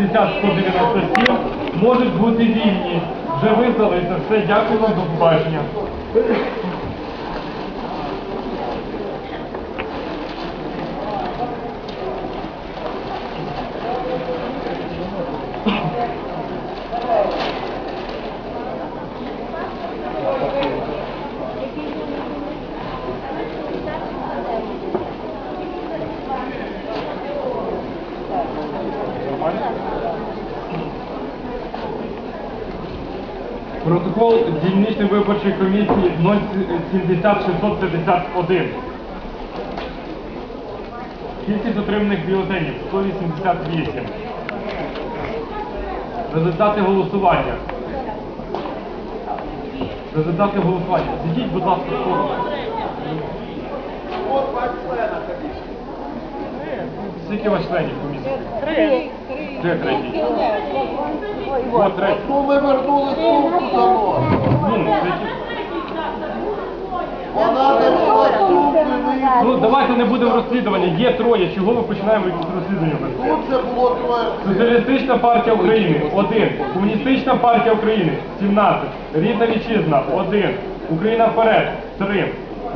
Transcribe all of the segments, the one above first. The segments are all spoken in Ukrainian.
070-197 можуть бути вільні. Вже визнали це все. Дякую вам, до побачення. Протокол дільничної виборчої комісії 070-651. Кількість отриманих бюлетенів 188. Результати голосування. Результати голосування. Зійдіть, будь ласка, в сторону. Скільки у вас членів комісії? Три. Де третій? Третій. Ну ми вернули сумку за. Ну. Вона не була сумки, Ну, давайте не будемо розслідування. Є троє. Чого ми починаємо якісь розслідування? тут же було троє. Соціалістична партія України 1. Комуністична партія України 17. Рідна вітчизна 1. Україна вперед 3.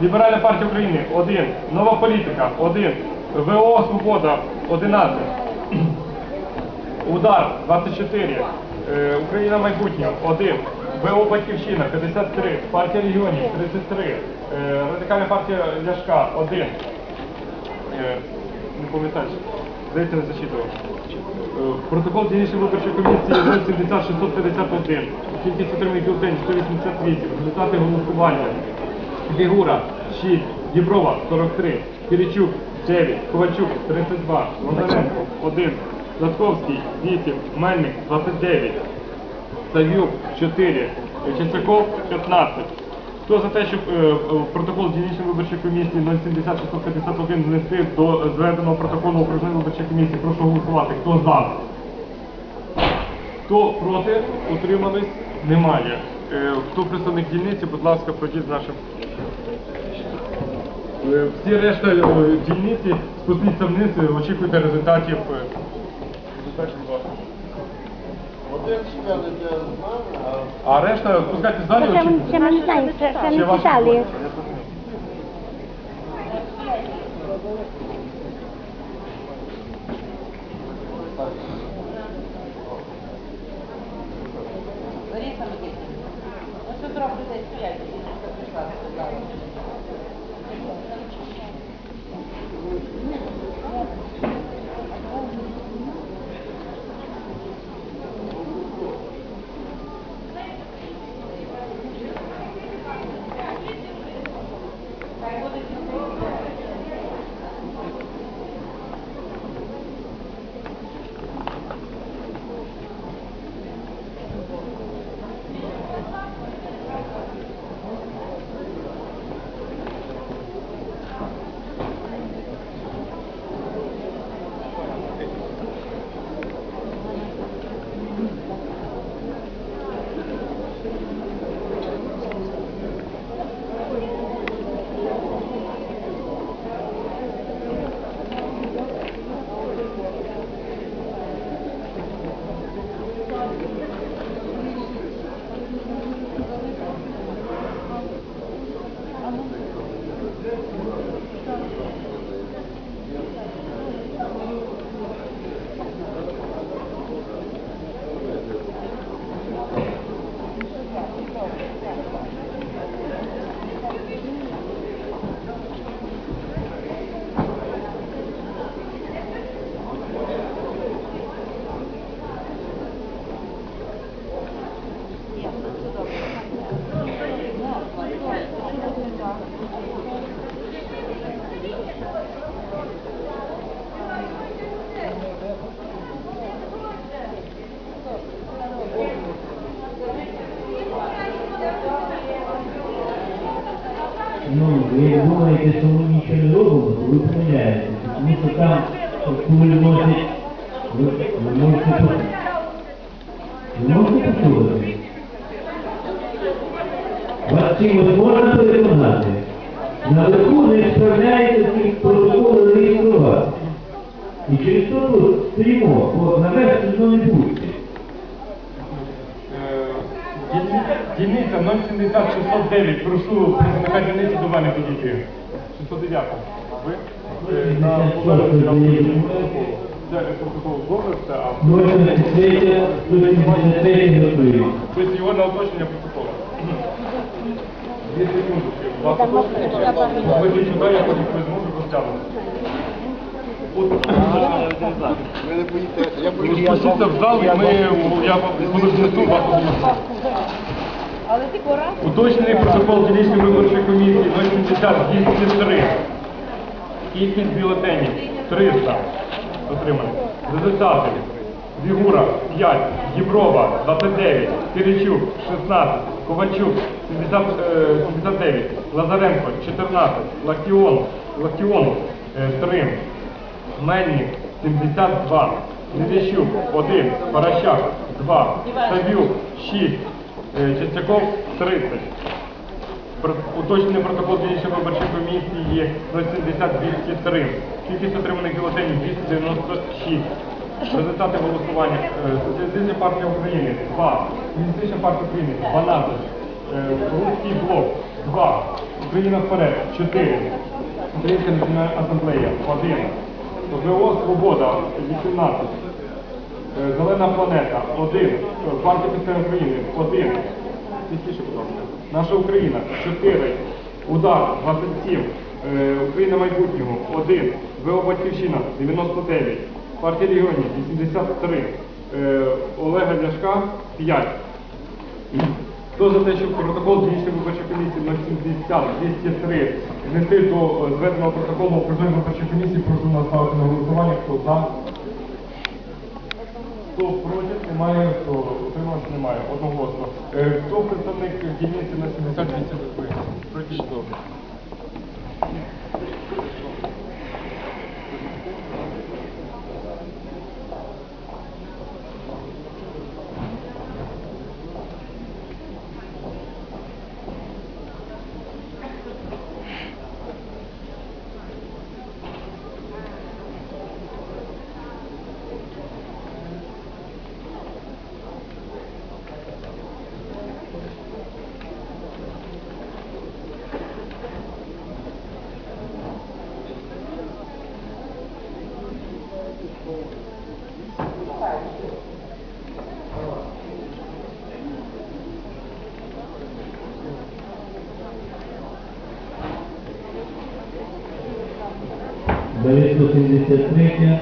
Ліберальна партія України 1. Нова політика 1. ВО Свобода 11. Удар 24. Е, Україна майбутнє 1. ВО Батьківщина 53. Партія регіонів 33. Е, Радикальна партія Ляшка 1. Е, Не пам'ятаю. Здається, не зачитував. Протокол дільничної виборчої комісії 070-651. Кількість отриманих бюлетенів 188. Результати голосування. Фігура 6. Єброва 43. Киричук 9. Ковальчук 32. Лазаренко 1. Латковський 8. Мельник 29. Савюк 4. Чесаков 15. Хто за те, щоб е, протокол дільничної виборчої комісії 070-651 внести до зведеного протоколу окружної виборчої комісії, прошу голосувати. Хто за? Хто проти? Утримались? Немає. Е, Хто представник дільниці, будь ласка, пройдіть з нашим. Е, Всі решта е, дільниці спустіться вниз, е, очікуйте результатів. е, результатів ваших. Один член іде з нами, а А решта спускайтесь далі, Ще ми- очікуйте. ще ми не знаємо, ще ще Ще не ваші читали. роботи, я зрозумів. Лариса Ну, ви думаєте, що ми нічого не робимо, то ви помиляєтеся. Тому що там, коли ви, ви можете почути. Ви можете почути? Вас цим можна переконати. Наверху не справляється цих протоколів реєструвати. І через то тут стоїмо, бо наверх не будьте. Е, дільни- Дільниця 070 Прошу представника дільниці до мене підійти. 609. Ви? Е, На 66 повернення протоколу. Де протокол добре все, а 073, 173 готові. тобто його на уточнення протоколу. Дві секундочки, будь ласка. Вийдіть сюди, я потім зможу розтягнути. Ви. Спустіться в зал, і ми, я буду внесу вас оголосити. Але ти кора? Уточнений протокол дільничної виборчої комісії 070 203. Кількість бюлетенів 300. Отримали. Результати. Вігура 5, Єврова 29, Киричук 16, Ковальчук 70, е, 79, Лазаренко 14, Лактіон, Лактіонов е, 3, Мельник 72, Недещук 1, Паращак 2, Савюк 6, е, Чистяков 30. Уточнений протокол дільничної виборчої комісії 070-203. Кількість отриманих бюлетенів 296. Результати голосування. Е, Соціалістична партія України 2. Комуністична партія України 12. Е, Руський блок 2. Україна вперед 4. Українська національна асамблея 1. ВО Свобода 18. Е, Зелена планета 1. Партія Після України 1. Тихіше, будь ласка. Наша Україна 4. Удар 27. Е, Україна майбутнього 1. ВО Батьківщина 99. Партія регіонів 83. Е, Олега Ляшка 5. Хто за те, щоб протокол дільничної виборчої комісії 070 203 внести до зведеного протоколу окружної виборчої комісії, прошу наставити на голосування, хто за. Немає, хто утримався, немає. Одноголосно. Е, Хто представник дільниці на 70 203? Пройдіть добре. Далі 173,